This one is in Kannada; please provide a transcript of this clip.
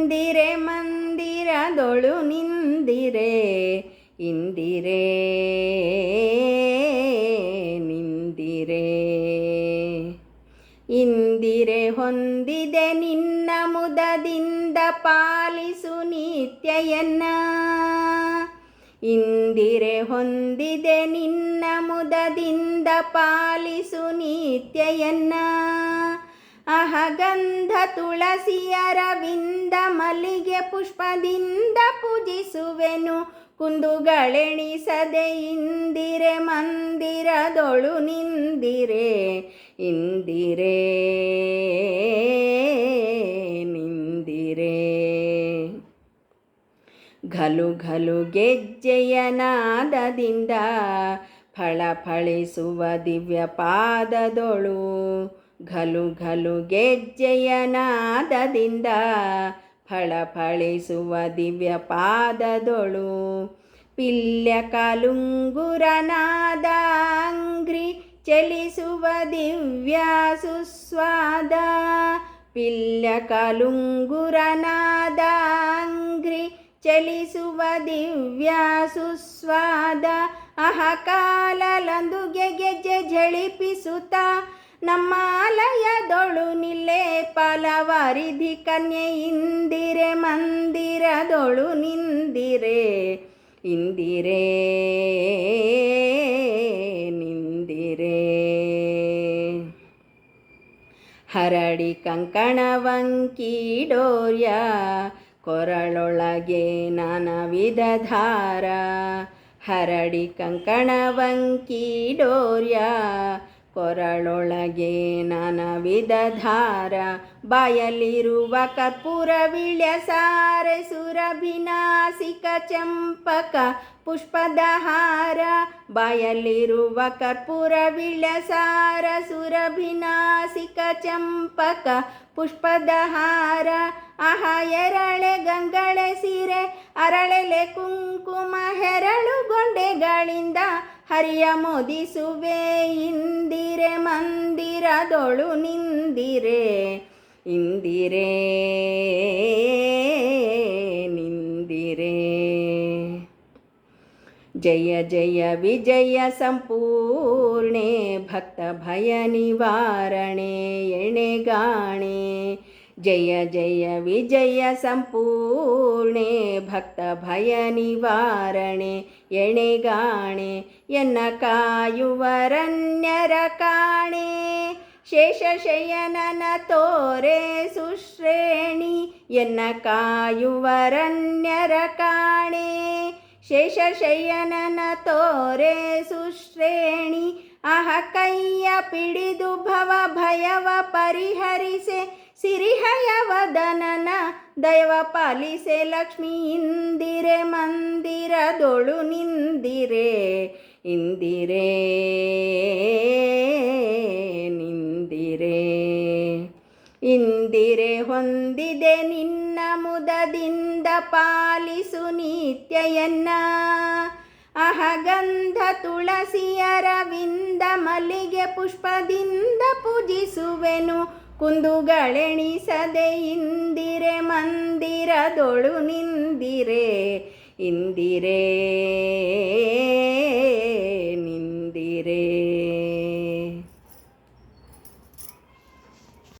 ಇಂದಿರೆ ಮಂದಿರದೊಳು ನಿಂದಿರೆ, ಇಂದಿರೆ ನಿಂದಿರೆ. ಇಂದಿರೆ ಹೊಂದಿದೆ ನಿನ್ನ ಮುದದಿಂದ ಪಾಲಿಸು ನಿತ್ಯಯನ್ನ. ಇಂದಿರೆ ಹೊಂದಿದೆ ನಿನ್ನ ಮುದದಿಂದ ಪಾಲಿಸು ನಿತ್ಯಯನ್ನ. ಅಹಗಂಧ ತುಳಸಿ ಅರವಿಂದ ಮಲ್ಲಿಗೆ ಪುಷ್ಪದಿಂದ ಪೂಜಿಸುವೆನು. ಕುಂದುಗಳೆಣಿಸದೆ ಇಂದಿರೆ ಮಂದಿರದೊಳು ನಿಂದಿರೆ, ಇಂದಿರೆ ನಿಂದಿರೆ. ಘಲು ಘಲು ಗೆಜ್ಜೆಯ ನಾದದಿಂದ ಫಳಫಳಿಸುವ ದಿವ್ಯ ಪಾದದೊಳು ಘಲು ಘಲು ಗೆಜ್ಜೆಯನಾದದಿಂದ ಫಳಫಳಿಸುವ ದಿವ್ಯ ಪಾದದೊಳು. ಪಿಲ್ಯ ಕಲುಂಗುರನಾದ ಅಂಗ್ರಿ ಚಲಿಸುವ ದಿವ್ಯ ಸುಸ್ವಾದ. ಪಿಲ್ಯ ಕಲುಂಗುರನಾದ ಅಂಗ್ರಿ ಚಲಿಸುವ ದಿವ್ಯ ಸುಸ್ವಾದ. ಅಹಕಾಲಲಂದು ಗೆಜ್ಜೆ ಝಳಿಪಿಸುತ್ತ ನಮ್ಮ ಆಲಯದೊಳು ನಿಲ್ಲೇ ಫಲವರಿಧಿ ಕನ್ಯೆ ಇಂದಿರೆ ಮಂದಿರದೊಳು ನಿಂದಿರೆ, ಇಂದಿರೆ ನಿಂದಿರೆ. ಹರಡಿ ಕಂಕಣವಂಕೀಡೋರ್ಯ ಕೊರಳೊಳಗೆ ನಾನವಿಧ ಧಾರ ಹರಡಿ ಕಂಕಣವಂಕೀಡೋರ್ಯ ಕೊರಳೊಳಗೆ ನಾನವಿಧ ಧಾರ ಬಾಯಲಿರುವ ಕರ್ಪೂರ, ವಿಳ್ಯ, ಸಾರೆ, ಸುರಭಿನಾಸಿಕ, ಚಂಪಕ ಪುಷ್ಪದ ಹಾರ ಬಾಯಲ್ಲಿರುವ ಕರ್ಪೂರ, ವಿಳ್ಯ, ಸಾರ, ಸುರಭಿನಾಸಿಕ, ಚಂಪಕ ಪುಷ್ಪದ ಹಾರ ಆಹ, ಎರಳೆ ಗಂಗಳೆ ಸೀರೆ, ಅರಳೆಲೆ ಕುಂಕುಮ ಹೆರಳು ಗೊಂಡೆಗಳಿಂದ ಹರಿಯ ಮೋದಿಸುವೆ, ಇಂದಿರೆ ಮಂದಿರದೊಳು ನಿಂದಿರೆ, ಇಂದಿರೆ ನಿಂದಿರೆ. ಜಯ ಜಯ ವಿಜಯ ಸಂಪೂರ್ಣೆ, ಭಕ್ತ ಭಯ ನಿವಾರಣೆ ಎಣೆಗಾಣೆ ಜಯ ಜಯ ವಿಜಯ ಸಂಪೂರ್ಣೆ, ಭಕ್ತ ಭಯ ನಿವಾರಣೆ, ಎಣೆಗಾಣೆ, ಎನ್ನ ಕಾಯುವರನ್ಯರ ಕಾಣೆ ಶೇಷಶಯನನ ತೋರೆ ಸುಶ್ರೇಣಿ, ಎನ್ನ ಕಾಯುವರನ್ಯರ ಕಾಣೆ ಶೇಷಶಯನನ ತೋರೆ ಸುಶ್ರೇಣಿ ಅಹ ಕೈಯ ಪಿಡಿದು ಭವ ಭಯವ ಪರಿಹರಿಸೆ ಸಿರಿಹಯವದನನ ದೈವ ಪಾಲಿಸೆ ಲಕ್ಷ್ಮಿ ಇಂದಿರೆ ಮಂದಿರದೊಳು ನಿಂದಿರೆ, ಇಂದಿರೆ ನಿಂದಿರೆ. ಇಂದಿರೆ ಹೊಂದಿದೆ ನಿನ್ನ ಮುದದಿಂದ ಪಾಲಿಸು ನಿತ್ಯಯನ್ನ, ಅಹಗಂಧ ತುಳಸಿಯರವಿಂದ ಮಲ್ಲಿಗೆ ಪುಷ್ಪದಿಂದ ಪೂಜಿಸುವೆನು. ಕುಂದುಗಳೆಣಿಸದೆ ಇಂದಿರೆ ಮಂದಿರದೊಳು ನಿಂದಿರೆ ಇಂದಿರೆ